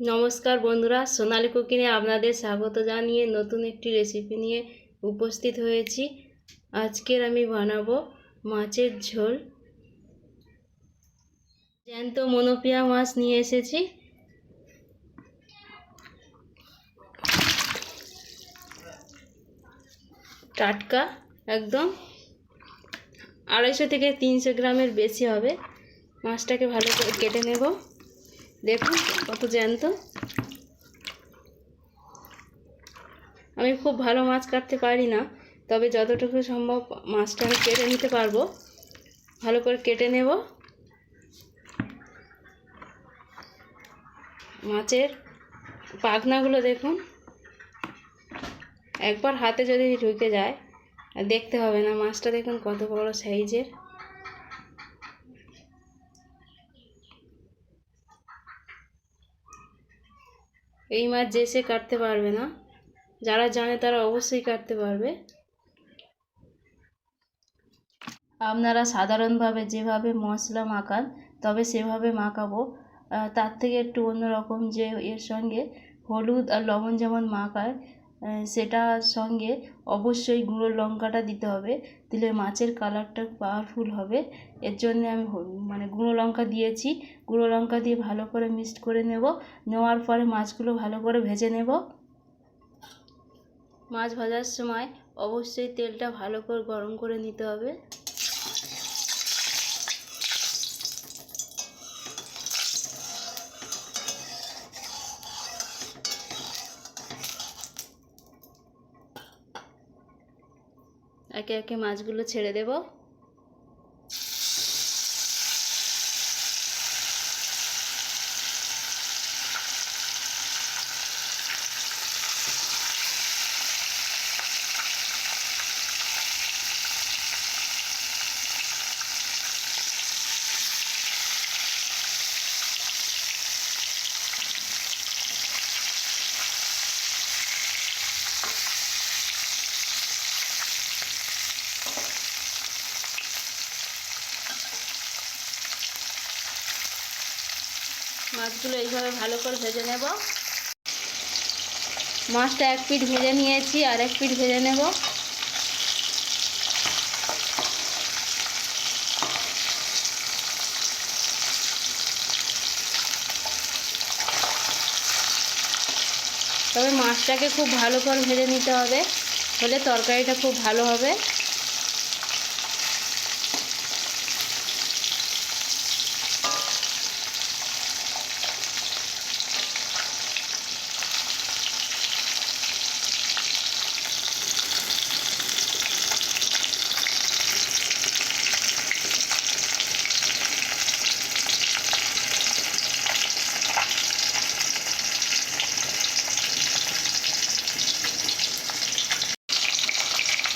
নমস্কার বন্ধুরা, সোনালি কুকিংয়ে আপনাদের স্বাগত জানিয়ে নতুন একটি রেসিপি নিয়ে উপস্থিত হয়েছি। আজকের আমি বানাবো মাছের ঝোল। জ্যান্ত মনোপিয়া মাছ নিয়ে এসেছি। টাটকা একদম। আড়াইশো থেকে তিনশো গ্রামের বেশি হবে। মাছটাকে ভালো করে কেটে নেব। দেখুন কত জ্যান্ত। আমি খুব ভালো মাছ কাটতে পারি না, তবে যতটুকু সম্ভব মাছটা আমি কেটে নিতে পারব। ভালো করে কেটে নেব। মাছের পাখনাগুলো দেখুন। একবার হাতে যদি ঢুকে যায় দেখতে হবে না, মাছটা দেখুন কত বড় সাইজের। এই মাছ যে সে কাটতে পারবে না। যারা জানে তারা অবশ্যই কাটতে পারবে। আপনারা সাধারণভাবে যেভাবে মশলা মাখান, তবে সেভাবে মাখাবো। তার থেকে একটু অন্যরকম যে এর সঙ্গে হলুদ আর লবণ যেমন মাখায় সেটার সঙ্গে অবশ্যই গুঁড়ো লঙ্কাটা দিতে হবে। দিলে মাছের কালারটা পাওয়ারফুল হবে। এর জন্যে আমি মানে গুঁড়ো লঙ্কা দিয়েছি। গুঁড়ো লঙ্কা দিয়ে ভালো করে মিক্সড করে নেব। নেওয়ার পরে মাছগুলো ভালো করে ভেজে নেব। মাছ ভাজার সময় অবশ্যই তেলটা ভালো করে গরম করে নিতে হবে। একে একে মাছগুলো ছেড়ে দেব। মাছগুলো এইভাবে ভালো করে ভেজে নেব। মাছটা এক পিঠ ভেজে নিয়েছি আর এক পিঠ ভেজে নেব। তবে মাছটাকে খুব ভালো করে ভেজে নিতে হবে, হলে তরকারিটা খুব ভালো হবে।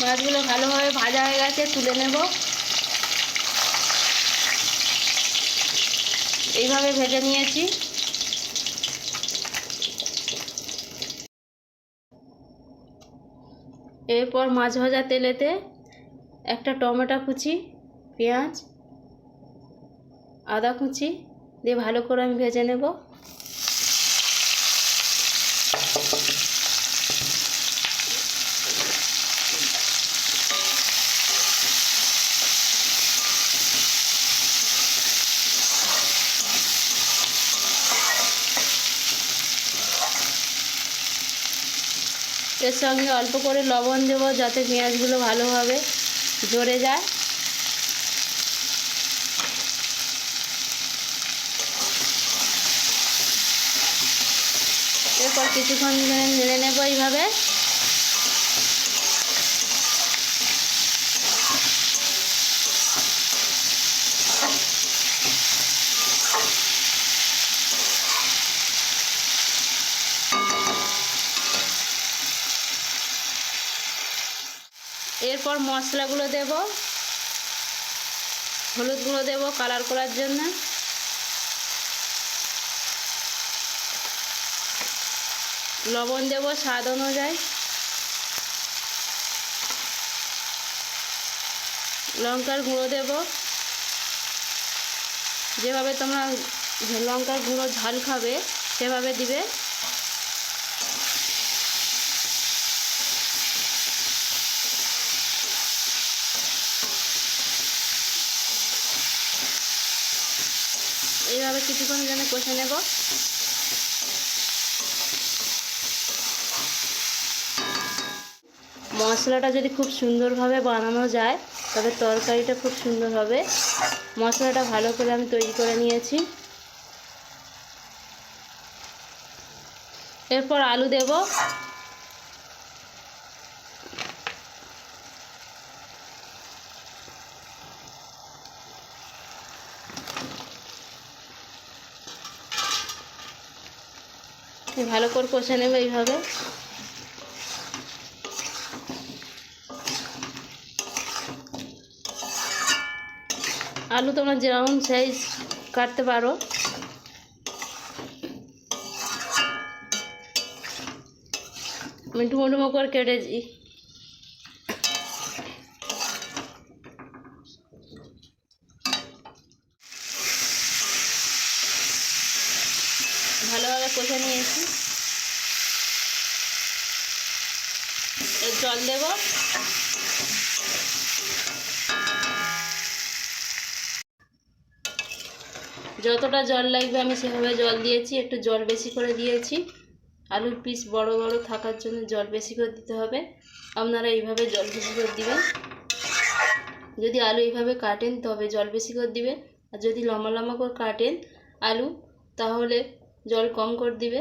মাছগুলো ভালোভাবে ভাজা হয়ে গেছে, তুলে নেব। এইভাবে ভেজে নিয়েছি। এরপর মাছ ভাজা তেলেতে একটা টমেটো কুচি, পেঁয়াজ, আদা কুচি দিয়ে ভালো করে আমি ভেজে নেব। এর সঙ্গে অল্প করে লবণ দেব যাতে পেঁয়াজগুলো ভালোভাবে জড়ে যায়। এরপর কিছুক্ষণ নেড়ে নেব এইভাবে। এরপর মশলাগুলো দেব। হলুদ গুঁড়ো দেবো কালার করার জন্য। লবণ দেব স্বাদ অনুযায়ী। লঙ্কার গুঁড়ো দেব। যেভাবে তোমরা লঙ্কার গুঁড়ো ঝাল খাবে, সেভাবে দিবে। এইভাবে কিছুক্ষণ যেন কষে নেব। মশলাটা যদি খুব সুন্দরভাবে বানানো যায়, তবে তরকারিটা খুব সুন্দর হবে। মশলাটা ভালো করে আমি তৈরি করে নিয়েছি। এরপর আলু দেব। ভালো করে কষে নেবে এইভাবে। আলু তোমরা যেরকম সাইজ কাটতে পারো। আমি ডুমো করে কেটেছি। ভালোভাবে কষে নিয়েছি। জল দেব। যতটা জল লাগবে আমি সেভাবে জল দিয়েছি। একটু জল বেশি করে দিয়েছি। আলুর পিস বড় বড় থাকার জন্য জল বেশি করে দিতে হবে। আপনারা এইভাবে জল বেশি করে দিবেন। যদি আলু এইভাবে কাটেন তবে জল বেশি করে দিবেন। আর যদি লম্বা লম্বা করে কাটেন আলু, তাহলে জল কম করে দিবে।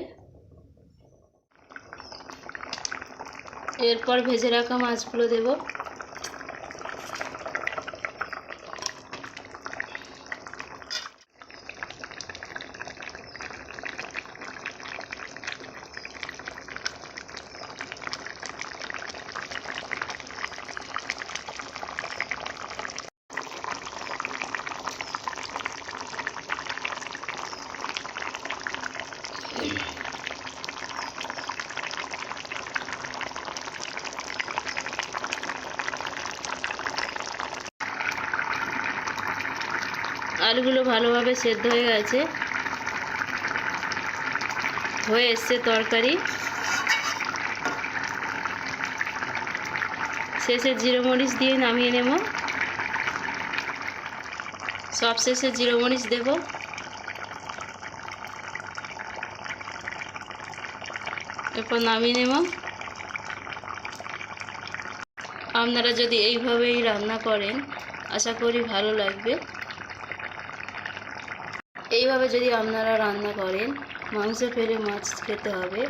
এরপর ভেজে রাখা মাছগুলো দেব। আলুগুলো ভালোভাবে সেদ্ধ হয়ে গেছে। হয়ে এসছে তরকারি। শেষে জিরো মরিচ দিয়ে নামিয়ে নেব। সব শেষে জিরো মরিচ দেব। এরপর নামিয়ে নেব। আপনারা যদি এইভাবেই রান্না করেন, আশা করি ভালো লাগবে। এইভাবে যদি আপনারা রান্না করেন মাংস ফেলে মাছ খেতে হবে।